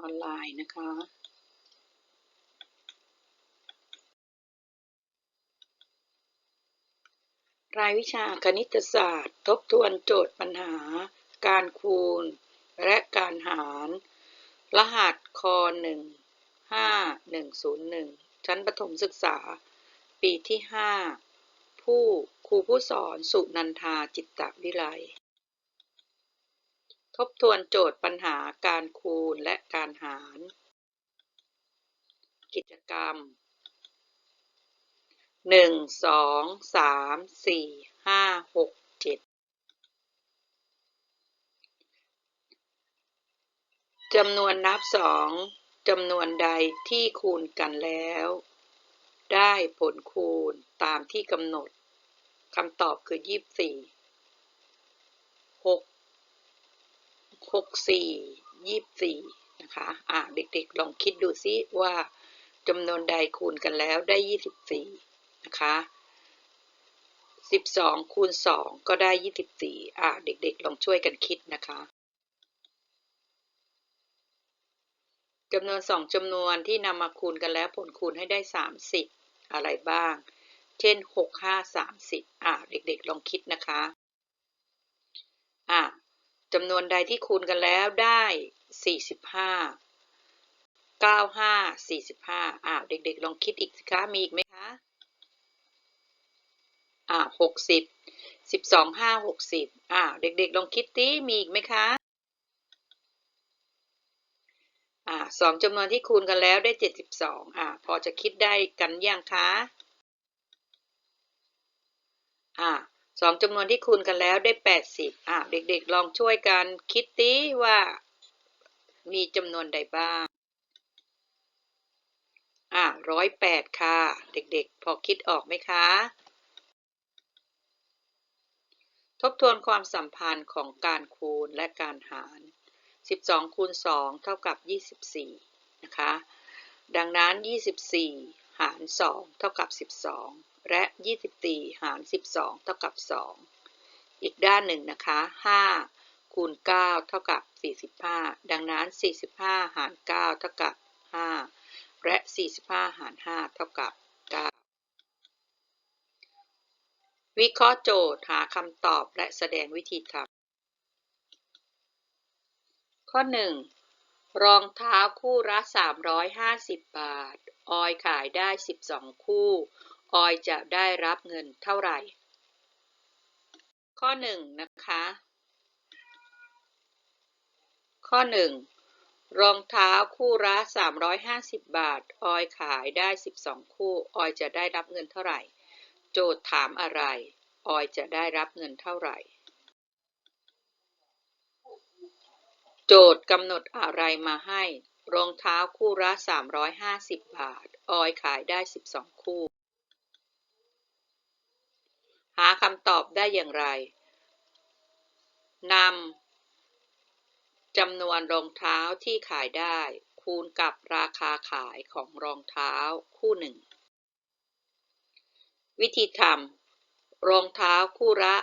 ออนไลน์นะคะ รายวิชาคณิตศาสตร์ ทบทวนโจทย์ปัญหา การคูณ และการหาร รหัสคหนึ่งห้าหนึ่งศูนย์หนึ่งชั้นประถมศึกษา ปีที่ห้าผู้ครูผู้สอนสุนันทาจิตตวิไล ทบทวนโจทย์ปัญหาการคูณและการหาร กิจกรรมหนึ่งสองสามสี่ห้าหกเจ็ดจำนวนนับสองจำนวนใดที่คูณกันแล้ว ได้ผลคูณตามที่กำหนดคำตอบคือยี่สิบสี่ หกสี่ยี่สี่นะคะอะเด็กๆลองคิดดูซิว่าจำนวนใดคูณกันแล้วได้ยี่สิบสี่นะคะสิบสองคูณสองก็ได้ยี่สิบสี่อะเด็กๆลองช่วยกันคิดนะคะจำนวนสองจำนวนที่นำมาคูณกันแล้วผลคูณให้ได้สามสิบอะไรบ้าง เช่นหกห้าสามสิบอะเด็กๆลองคิดนะคะอะ จำนวนใดที่คูณกันแล้วได้สี่สิบห้าเก้าห้าสี่สิบห้าเด็กๆ ลองคิดอีกสิคะ มีอีกไหมคะ อะหกสิบสิบสองห้าหกสิบเด็กๆ ลองคิดดิมีอีกไหมคะ อ่าสองจำนวนที่คูณกันแล้วได้เจ็ดสิบสองอ่า พอจะคิดได้กันยังคะ อ่า สองจำนวนที่คูณกันแล้วได้แปดสิบอ่าเด็กๆ ลองช่วยกันคิดดิว่ามีจำนวนใดบ้าง อ่าร้อยแปดค่ะ เด็กๆ พอคิดออกไหมคะ ทบทวนความสัมพันธ์ของการคูณและการหาร 12 คูณ 2 เท่ากับ 24 นะคะ ดังนั้น 24 หาร 2 เท่ากับ 12 และ 24 หาร 12 เท่ากับ 2 อีกด้านหนึ่งนะคะ 5 คูณ 9 เท่ากับ 45 ดังนั้น 45 หาร 9 เท่ากับ 5 และ 45 หาร 5 เท่ากับ 9 วิเคราะห์โจทย์หาคำตอบและแสดงวิธีทำข้อ 1. รองเท้าคู่ละ350 บาท ออยขายได้ 12 คู่ ออยจะได้รับเงินเท่าไหร่ ข้อ1นะคะ ข้อ 1. รองเท้าคู่ละ350 บาท ออยขายได้ 12 คู่ ออยจะได้รับเงินเท่าไหร่ โจทย์ถามอะไร ออยจะได้รับเงินเท่าไหร่ โจทย์กำหนดอะไรมาให้ รองเท้าคู่ละ350 บาท ออยขายได้ 12 คู่ หาคำตอบได้อย่างไรนำจำนวนรองเท้าที่ขายได้ คูณกับราคาขายของรองเท้าคู่หนึ่ง วิธีทำรองเท้าคู่ละ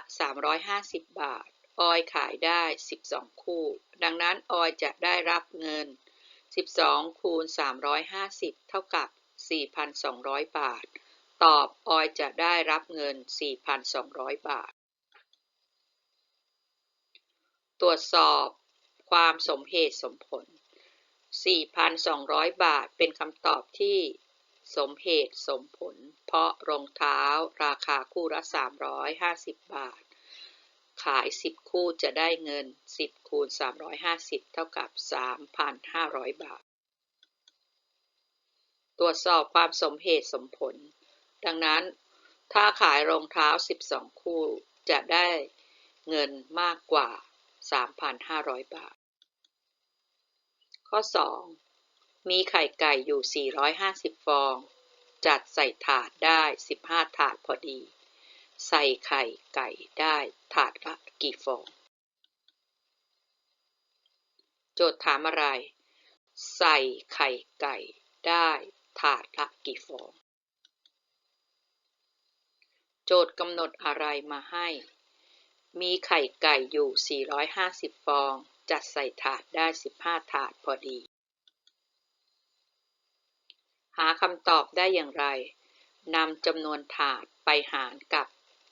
350 บาท ออยขายได้ 12 คู่ ดังนั้นออยจะได้รับเงิน 12 คูณ 350 เท่ากับ 4,200 บาท ตอบออยจะได้รับเงิน 4,200 บาท ตรวจสอบความสมเหตุสมผล 4,200 บาทเป็นคำตอบที่สมเหตุสมผล เพราะรองเท้าราคาคู่ละ 350 บาท ขาย 10 คู่จะได้เงิน 10 คูณ 350 เท่ากับ 3,500 บาท ตรวจสอบความสมเหตุสมผล ดังนั้นถ้าขายรองเท้า 12 คู่จะได้เงินมากกว่า 3,500 บาท ข้อ 2 มีไข่ไก่อยู่ 450 ฟอง จัดใส่ถาดได้ 15 ถาดพอดี ใส่ไข่ไก่ได้ถาดละกี่ฟอง โจทย์ถามอะไร ใส่ไข่ไก่ได้ถาดละกี่ฟอง จทย์กำหนดอะไรมาให้ มีไข่ไก่อยู่ 450 ฟอง จัดใส่ถาดได้ 15 ถาดพอดี หาคำตอบได้อย่างไร นำจำนวนถาดไปหารกับ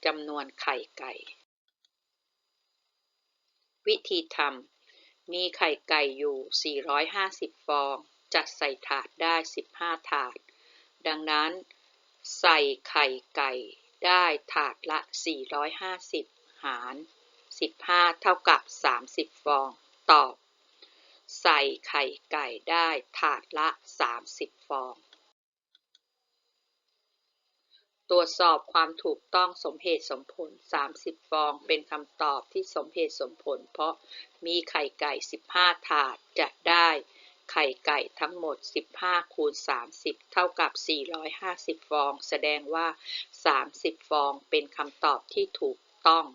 จำนวนไข่ไก่ วิธีทำ มีไข่ไก่อยู่ 450 ฟอง จัดใส่ถาดได้ 15 ถาด ดังนั้นใส่ไข่ไก่ ได้ถาดละ 450 หาร 15 เท่ากับ 30 ฟอง ตอบ ใส่ไข่ไก่ได้ถาดละ 30 ฟอง ตรวจสอบความถูกต้องสมเหตุสมผล 30 ฟองเป็นคำตอบที่สมเหตุสมผล เพราะมีไข่ไก่ 15 ถาดจะได้ ไข่ไก่ทั้งหมด 15 คูณ 30 เท่ากับ 450 ฟอง แสดงว่า 30 ฟองเป็นคำตอบที่ถูกต้อง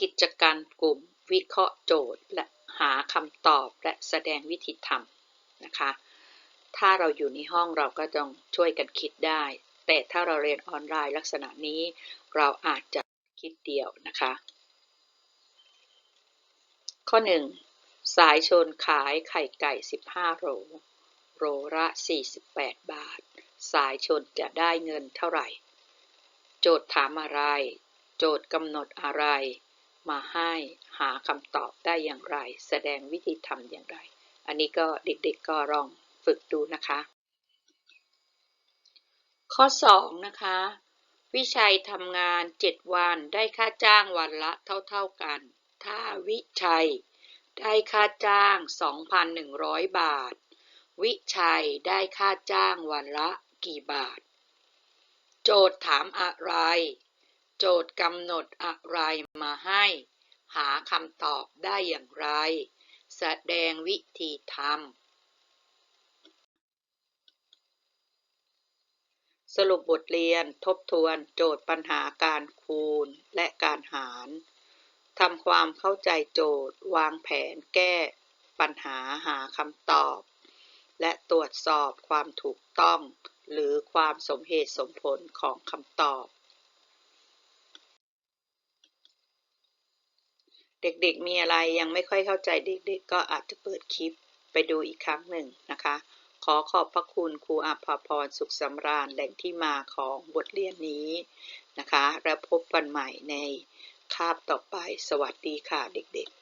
กิจการกลุ่มวิเคราะห์โจทย์และหาคำตอบและแสดงวิธีทำนะคะ ถ้าเราอยู่ในห้องเราก็ต้องช่วยกันคิดได้ แต่ถ้าเราเรียนออนไลน์ลักษณะนี้ เราอาจจะคิดเดียวนะคะ ข้อ 1. สายชนขายไข่ไก่ 15 โหลโหลละ 48 บาท สายชนจะได้เงินเท่าไหร่ โจทย์ถามอะไร โจทย์กำหนดอะไร มาให้หาคำตอบได้อย่างไร แสดงวิธีทำอย่างไร อันนี้ก็เด็กๆก็ลองฝึกดูนะคะ ข้อ 2 นะคะ วิชัยทำงาน 7 วันได้ค่าจ้างวันละเท่า ๆกัน ถ้าวิชัย ได้ค่าจ้าง 2,100 บาท วิชัยได้ค่าจ้างวันละกี่บาท โจทย์ถามอะไร โจทย์กำหนดอะไรมาให้ หาคำตอบได้อย่างไร แสดงวิธีทำสรุปบทเรียนทบทวนโจทย์ปัญหาการคูณและการหาร ทำความเข้าใจโจทย์ วางแผนแก้ปัญหาหาคำตอบ และตรวจสอบความถูกต้อง หรือความสมเหตุสมผลของคำตอบ เด็กๆมีอะไรยังไม่ค่อยเข้าใจเด็กๆ ก็อาจจะเปิดคลิปไปดูอีกครั้งหนึ่งนะคะ ขอขอบพระคุณครูอาภาพรสุขสำราญแหล่งที่มาของบทเรียนนี้นะคะ และพบกันใหม่ใน คาบต่อไป สวัสดีค่ะเด็กๆ